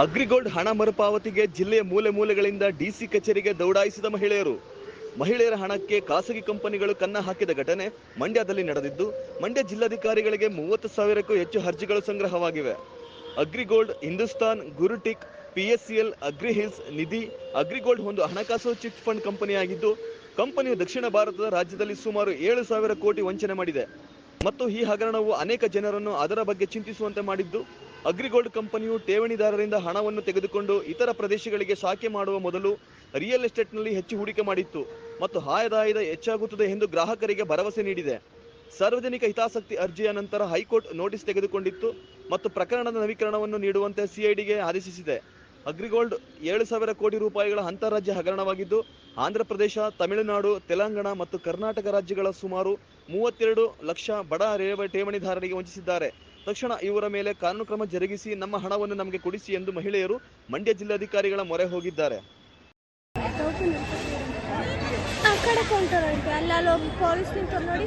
ಅಗ್ರಿಗೋಲ್ಡ್ ಹಣ ಮರುಪಾವತಿಗೆ ಜಿಲ್ಲೆಯ ಮೂಲೆ ಮೂಲೆಗಳಿಂದ ಡಿಸಿ ಕಚೇರಿಗೆ ದೌಡಾಯಿಸಿದ ಮಹಿಳೆಯರು. ಮಹಿಳೆಯರ ಹಣಕ್ಕೆ ಖಾಸಗಿ ಕಂಪನಿಗಳು ಕನ್ನ ಹಾಕಿದ ಘಟನೆ ಮಂಡ್ಯದಲ್ಲಿ ನಡೆದಿದ್ದು, ಮಂಡ್ಯ ಜಿಲ್ಲಾಧಿಕಾರಿಗಳಿಗೆ ಮೂವತ್ತು ಸಾವಿರಕ್ಕೂ ಹೆಚ್ಚು ಅರ್ಜಿಗಳು ಸಂಗ್ರಹವಾಗಿವೆ. ಅಗ್ರಿಗೋಲ್ಡ್, ಹಿಂದೂಸ್ತಾನ್, ಗುರುಟಿಕ್, ಪಿಎಸ್ಸಿಎಲ್, ಅಗ್ರಿಹಿಲ್ಸ್ ನಿಧಿ, ಅಗ್ರಿಗೋಲ್ಡ್ ಒಂದು ಹಣಕಾಸು ಚಿಟ್ ಫಂಡ್ ಕಂಪನಿಯಾಗಿದ್ದು, ಕಂಪನಿಯು ದಕ್ಷಿಣ ಭಾರತದ ರಾಜ್ಯದಲ್ಲಿ ಸುಮಾರು ಏಳು ಸಾವಿರ ಕೋಟಿ ವಂಚನೆ ಮಾಡಿದೆ. ಮತ್ತು ಈ ಹಗರಣವು ಅನೇಕ ಜನರನ್ನು ಅದರ ಬಗ್ಗೆ ಚಿಂತಿಸುವಂತೆ ಮಾಡಿದ್ದು. ಅಗ್ರಿಗೋಲ್ಡ್ ಕಂಪನಿಯು ಠೇವಣಿದಾರರಿಂದ ಹಣವನ್ನು ತೆಗೆದುಕೊಂಡು ಇತರ ಪ್ರದೇಶಗಳಿಗೆ ಶಾಖೆ ಮಾಡುವ ಮೊದಲು ರಿಯಲ್ ಎಸ್ಟೇಟ್ನಲ್ಲಿ ಹೆಚ್ಚು ಹೂಡಿಕೆ ಮಾಡಿತ್ತು ಮತ್ತು ಆದಾಯದ ಹೆಚ್ಚಾಗುತ್ತದೆ ಎಂದು ಗ್ರಾಹಕರಿಗೆ ಭರವಸೆ ನೀಡಿದೆ. ಸಾರ್ವಜನಿಕ ಹಿತಾಸಕ್ತಿ ಅರ್ಜಿಯ ನಂತರ ಹೈಕೋರ್ಟ್ ನೋಟಿಸ್ ತೆಗೆದುಕೊಂಡಿತ್ತು ಮತ್ತು ಪ್ರಕರಣದ ನವೀಕರಣವನ್ನು ನೀಡುವಂತೆ ಸಿಐಡಿಗೆ ಆದೇಶಿಸಿದೆ. ಅಗ್ರಿಗೋಲ್ಡ್ ಏಳು ಸಾವಿರ ಕೋಟಿ ರೂಪಾಯಿಗಳ ಅಂತಾರಾಜ್ಯ ಹಗರಣವಾಗಿದ್ದು, ಆಂಧ್ರ ಪ್ರದೇಶ, ತಮಿಳುನಾಡು, ತೆಲಂಗಾಣ ಮತ್ತು ಕರ್ನಾಟಕ ರಾಜ್ಯಗಳ ಸುಮಾರು ಮೂವತ್ತೆರಡು ಲಕ್ಷ ಬಡ ಠೇವಣಿದಾರರಿಗೆ ವಂಚಿಸಿದ್ದಾರೆ. ತಕ್ಷಣ ಇವರ ಮೇಲೆ ಕಾನೂನು ಕ್ರಮ ಜರುಗಿಸಿ ನಮ್ಮ ಹಣವನ್ನು ನಮಗೆ ಕೊಡಿಸಿ ಎಂದು ಮಹಿಳೆಯರು ಮಂಡ್ಯ ಜಿಲ್ಲಾಧಿಕಾರಿಗಳ ಮೊರೆ ಹೋಗಿದ್ದಾರೆ. ಅಲ್ಲಿ ಅಲ್ಲಿ ಪೊಲೀಸ್ ನೋಡಿ.